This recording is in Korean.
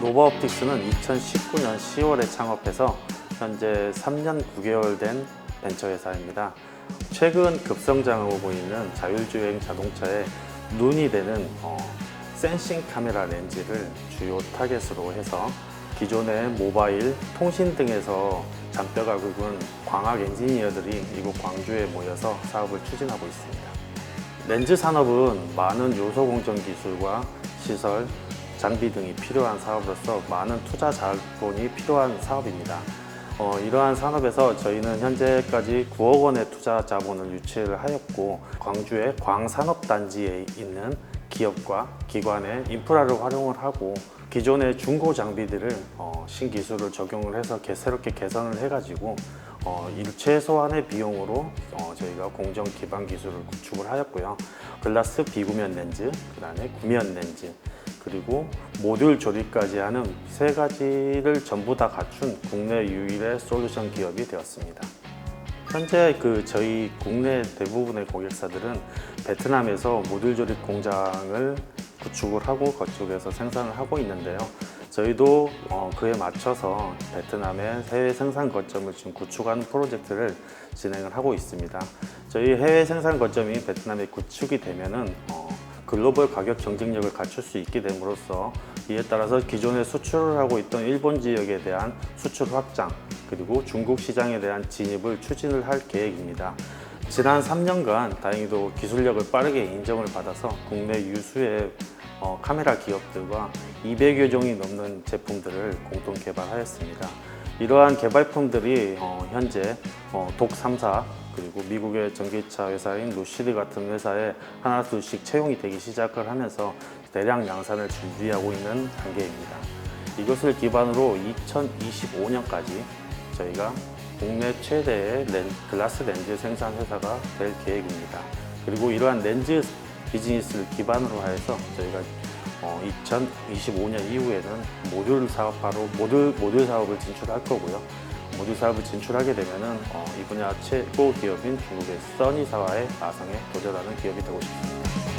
노바옵틱스는 2019년 10월에 창업해서 현재 3년 9개월 된 벤처 회사입니다. 최근 급성장하고 보이는 자율주행 자동차에 눈이 되는 어, 센싱 카메라 렌즈를 주요 타겟으로 해서 기존의 모바일, 통신 등에서 잔뼈가 굵은 광학 엔지니어들이 이곳 광주에 모여서 사업을 추진하고 있습니다. 렌즈 산업은 많은 요소 공정 기술과 시설, 장비 등이 필요한 사업으로서 많은 투자 자본이 필요한 사업입니다. 어, 이러한 산업에서 저희는 현재까지 9억 원의 투자 자본을 유치를 하였고 광주의 광산업단지에 있는 기업과 기관의 인프라를 활용을 하고 기존의 중고 장비들을 어, 신기술을 적용을 해서 개- 새롭게 개선을 해가지고 어, 일 최소한의 비용으로 어, 저희가 공정 기반 기술을 구축을 하였고요. 글라스 비구면 렌즈, 그 다음에 구면 렌즈, 그리고 모듈 조립까지 하는 세 가지를 전부 다 갖춘 국내 유일의 솔루션 기업이 되었습니다. 현재 그 저희 국내 대부분의 고객사들은 베트남에서 모듈 조립 공장을 구축을 하고 그쪽에서 생산을 하고 있는데요. 저희도 어, 그에 맞춰서 베트남의 해외 생산 거점을 지금 구축하는 프로젝트를 진행을 하고 있습니다. 저희 해외 생산 거점이 베트남에 구축이 되면은 어, 글로벌 가격 경쟁력을 갖출 수 있게 됨으로써 이에 따라서 기존에 수출을 하고 있던 일본 지역에 대한 수출 확장 그리고 중국 시장에 대한 진입을 추진을 할 계획입니다. 지난 3년간 다행히도 기술력을 빠르게 인정을 받아서 국내 유수의 어, 카메라 기업들과 200여 종이 넘는 제품들을 공동 개발하였습니다. 이러한 개발품들이 어, 현재 어, 독 3사 그리고 미국의 전기차 회사인 루시드 같은 회사에 하나 둘씩 채용이 되기 시작을 하면서 대량 양산을 준비하고 있는 단계입니다. 이것을 기반으로 2025년까지 저희가 국내 최대의 렌- 글라스 렌즈 생산 회사가 될 계획입니다. 그리고 이러한 렌즈 비즈니스를 기반으로 해서 저희가 어, 2025년 이후에는 모듈 사업 바로 모듈 모듈 사업을 진출할 거고요. 모듈 사업을 진출하게 되면은 어, 이 분야 최고 기업인 중국의 써니사와의 아성에 도전하는 기업이 되고 싶습니다.